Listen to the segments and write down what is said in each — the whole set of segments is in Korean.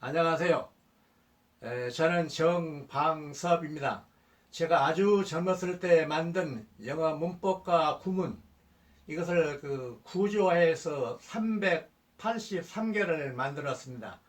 안녕하세요. 에, 저는 정방섭입니다. 제가 아주 젊었을 때 만든 영어 문법과 구문 이것을 그 구조화해서 383개를 만들었습니다.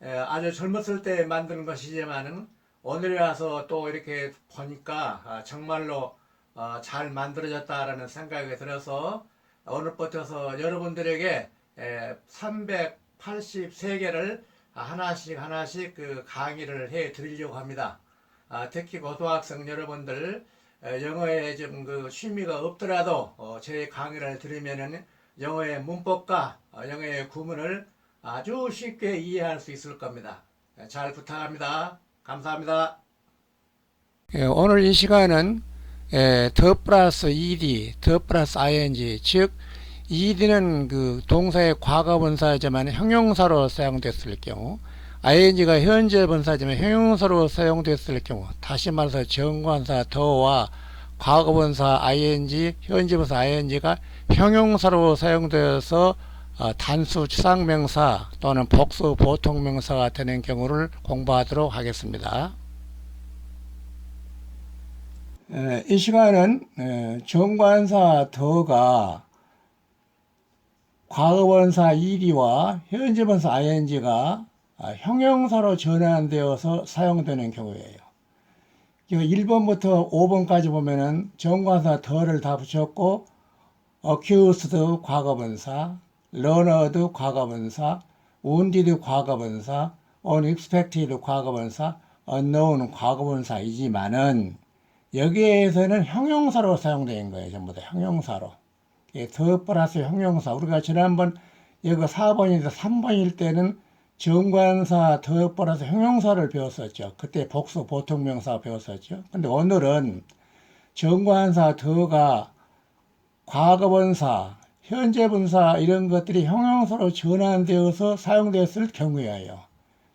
에, 아주 젊었을 때 만든 것이지만은 오늘에 와서 또 이렇게 보니까 아, 정말로 어, 잘 만들어졌다라는 생각이 들어서 오늘부터서 여러분들에게 383개를 하나씩 하나씩 그 강의를 해 드리려고 합니다. 아, 특히 고등학생 여러분들 에, 영어에 좀 그 취미가 없더라도 어, 제 강의를 들으면은 영어의 문법과 어, 영어의 구문을 아주 쉽게 이해할 수 있을 겁니다. 에, 잘 부탁합니다. 감사합니다. 예, 오늘 이 시간은 예, 더 플러스 ed, 더 플러스 ing, 즉 ed는 그 동사의 과거 분사이지만 형용사로 사용됐을 경우, ing가 현재 분사지만 형용사로 사용됐을 경우, 다시 말해서 정관사 더와 과거 분사 ing, 현재 분사 ing가 형용사로 사용되어서 어, 단수 추상명사 또는 복수 보통명사가 되는 경우를 공부하도록 하겠습니다. 에, 이 시간은 에, 정관사 더가 과거분사 ed와 현재분사 ing가 아, 형용사로 전환되어서 사용되는 경우예요. 1번부터 5번까지 보면은 정관사 더를 다 붙였고 accused 과거분사, learned 과거분사, wounded 과거분사, unexpected 과거분사, unknown 과거분사이지만은 여기에서는 형용사로 사용된 거예요. 전부 다 형용사로. 예, 더 플러스 형용사. 우리가 지난번 여기 4번에서 3번일 때는 정관사 더 플러스 형용사를 배웠었죠. 그때 복수 보통명사 배웠었죠. 근데 오늘은 정관사 더가 과거분사, 현재분사 이런 것들이 형용사로 전환되어서 사용됐을 경우예요.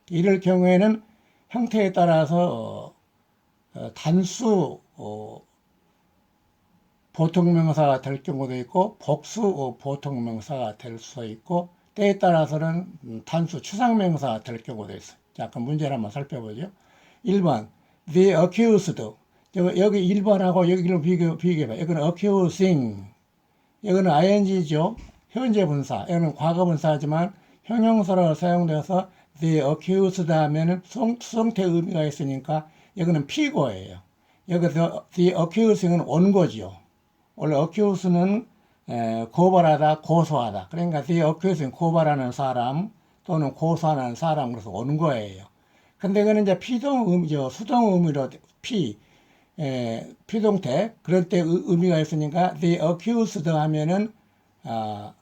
이럴 경우에는 형태에 따라서 어, 단수 어, 보통명사가 될 경우도 있고 복수 어, 보통명사가 될 수 있고 때에 따라서는 음, 단수 추상명사가 될 경우도 있어요. 자, 그럼 문제를 한번 살펴보죠. 1번 the accused 여기, 여기 1번하고 여기를 비교, 비교해봐. 여기는 accusing 여기는 ing죠. 현재 분사. 여기는 과거 분사지만 형용사로 사용되어서 the accused 하면은 수성태 의미가 있으니까 여기는 피고예요. 여기서 the accusing은 원고지요. 원래 에, 고발하다, 고소하다. 그러니까 the accusing 고발하는 사람 또는 고소하는 사람 그래서 원고예요. 근데 그는 이제 피동 의미죠. 수동 의미로 피 에, 피동태 그런 때 의- 의미가 있으니까 the accused 하면은 아,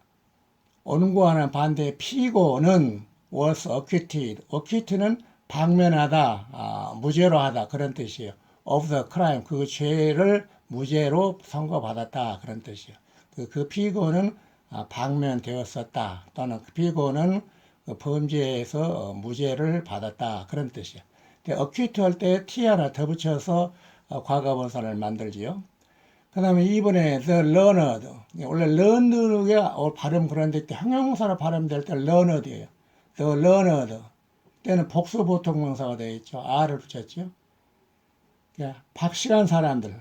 원고하는 반대 피고는 was acquitted. acquitted는 방면하다, 아, 무죄로 하다 그런 뜻이에요. of the crime 그 죄를 무죄로 선고받았다 그런 뜻이에요. 그, 그 피고는 아, 방면되었었다 또는 그 피고는 그 범죄에서 어, 무죄를 받았다 그런 뜻이에요. 근데 acquit 할때 t 하나 더 붙여서 어, 과거분사를 만들지요. 그 다음에 이번에 the learned 원래 learned가 어, 발음 그런데 때 형용사로 발음될 때 learned예요. the learned 때는 복수 보통명사가 되어 있죠. r을 붙였죠. 그러니까 박식한 사람들,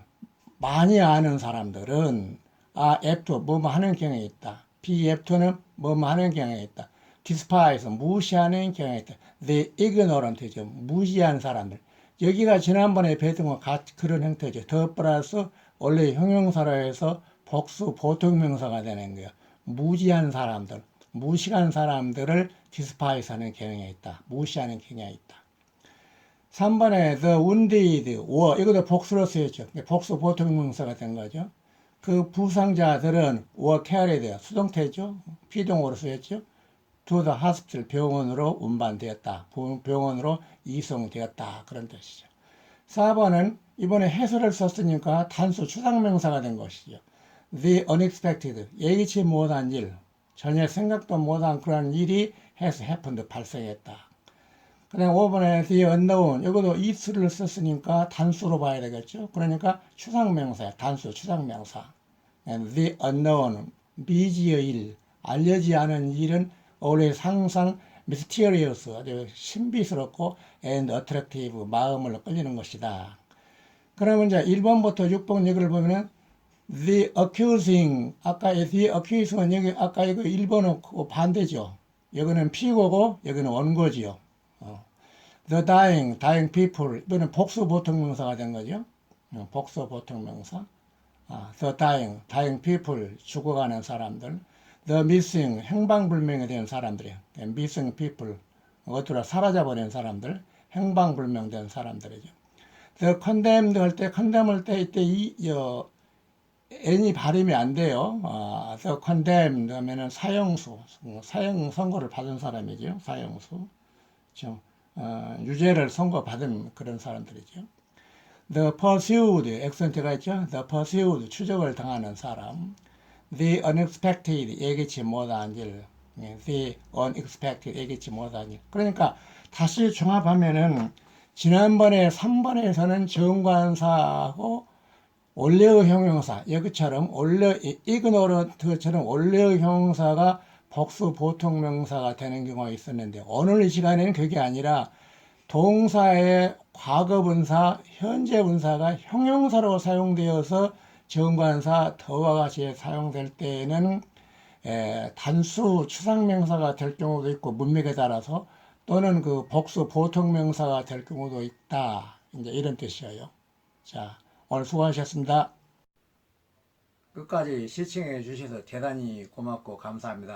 많이 아는 사람들은 아 F 뭐뭐 하는 경향이 있다. B F2는 뭐뭐 하는 경향이 있다. despise 무시하는 경향이 있다. The ignorant죠. 무시한 사람들. 여기가 지난번에 배웠던 것 같, 그런 형태죠. 더 플러스 원래 형용사로 해서 복수 보통명사가 되는 거예요. 무지한 사람들, 무시한 사람들을 despise 하는 경향이 있다. 무시하는 경향이 있다. 3번에 the wounded were 이것도 복수로 쓰였죠. 복수 보통명사가 된 거죠. 그 부상자들은 were carried 수동태죠. 피동으로 쓰였죠. to the hospital 병원으로 운반되었다. 부- 병원으로 이송되었다. 그런 뜻이죠. 4번은 이번에 해설을 썼으니까 단수 추상명사가 된 것이죠. The unexpected 예기치 못한 일 전혀 생각도 못한 그런 일이 has happened 발생했다. 그다음 5번에 the unknown 이것도 is를 썼으니까 단수로 봐야 되겠죠. 그러니까 추상명사야. 단수 추상명사. And the unknown 미지의 일 알려지 않은 일은 원래 항상 mysterious 아주 신비스럽고 and attractive 마음을 끌리는 것이다. 그러면 이제 1번부터 6번 여기를 보면은 the accusing 아까 the accusing은 여기 아까 이거 1번은 반대죠. 여기는 피고고 여기는 원고지요. 어. the dying dying people 이번엔 복수 보통 명사가 된 거죠. 어, 복수 보통 명사. 아, the dying dying people 죽어가는 사람들. the missing 행방불명이 된 사람들이에요. missing people 어쩌라 사라져버린 사람들, 행방불명된 사람들이죠. the condemned 할 때 condemn 할때 이때 이 어, n이 발음이 안 돼요. 아, the condemned 하면은 사형수, 사형 선고를 받은 사람이죠. 사형수. 좀 어, 유죄를 선고받은 그런 사람들이죠. The pursued, 액센트가 있죠. The pursued, 추적을 당하는 사람. The unexpected, 예기치 못한 일. 예, The unexpected, 예기치 못한 일. 그러니까 다시 종합하면은 지난번에 3번에서는 정관사하고 원래의 형용사, 여기처럼 원래 이그노런트처럼 원래의 형용사가 복수 보통 명사가 되는 경우가 있었는데 오늘 이 시간에는 그게 아니라 동사의 과거 분사, 현재 분사가 형용사로 사용되어서 정관사 더와 같이 사용될 때에는 에, 단수 추상명사가 될 경우도 있고 문맥에 따라서 또는 그 복수 보통명사가 될 경우도 있다. 이제 이런 뜻이에요. 자, 오늘 수고하셨습니다. 끝까지 시청해 주셔서 대단히 고맙고 감사합니다.